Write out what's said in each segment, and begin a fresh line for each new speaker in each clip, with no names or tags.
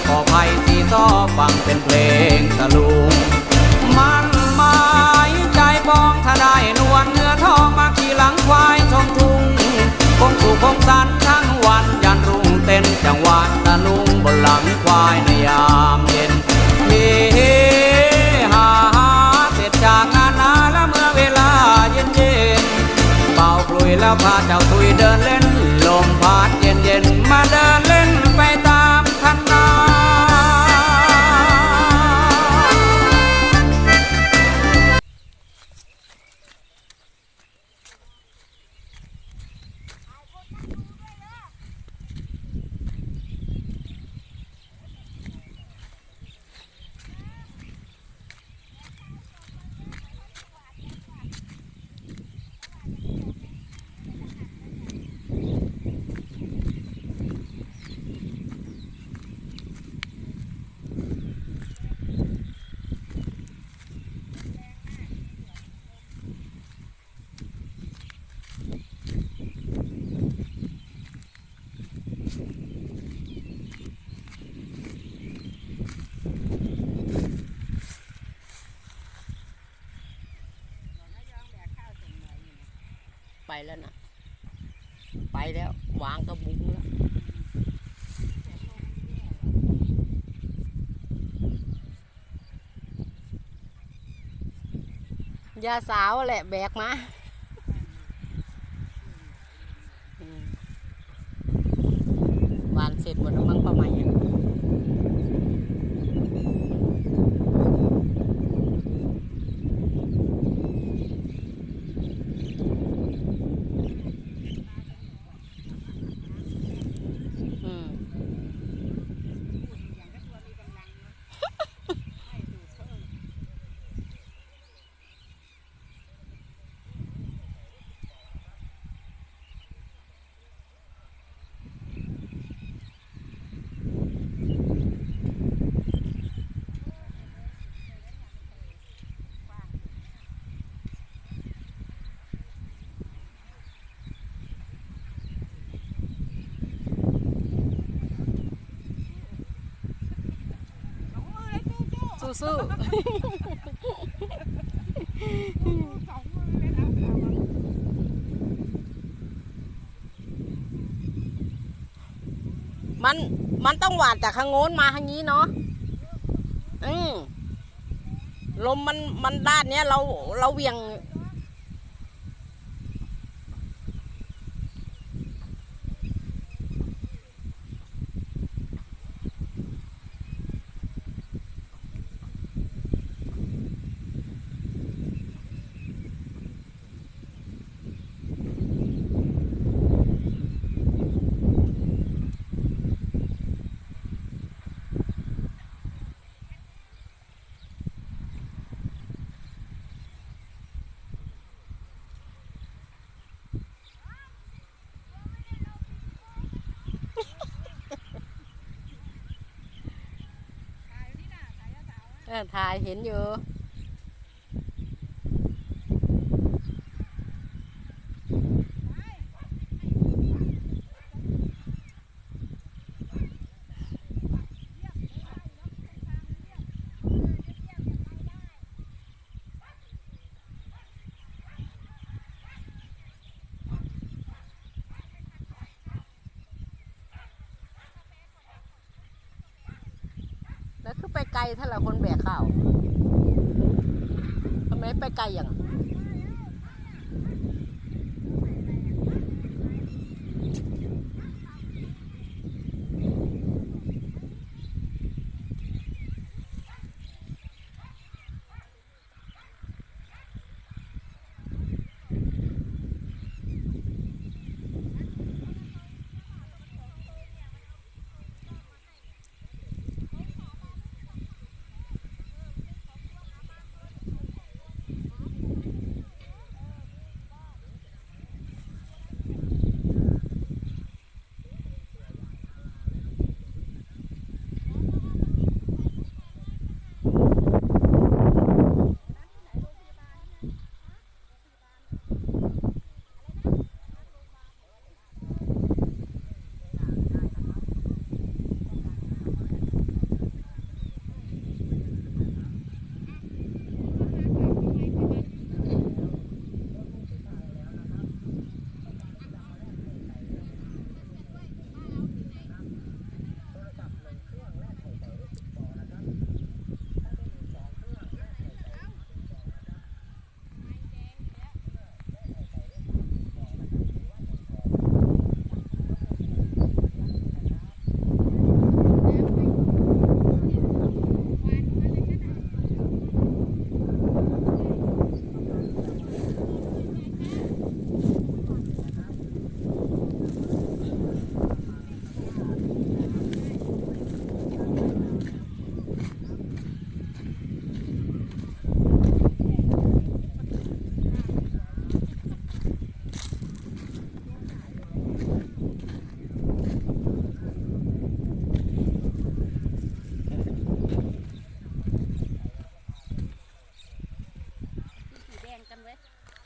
ยอเสียงขอไผ่สีซ้อฟังเป็นเพลงตะลุงมันหมายใจบองถ้าได้นวลเนื้อทองมาขี่หลังควายชมทุ่งคงสุขคงสันทั้งวันยันรุ่งเต้นจังหวะ ไป
แล้วนะไปแล้ววางกระบุงแล้วยาสาวแหละแบกมาวานเสร็จหมดแล้วมั้งประมาณนี้อืม สู้มันมันต้องหวานจากข้างโน้นมาทางนี้เนาะ อืมลมมันมันด้านเนี้ยเราเราเวียง เออถ่ายเห็นอยู่ ไปไกลถ้าเราคนแบกข้าวทำไมไปไกลอย่าง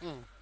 อืม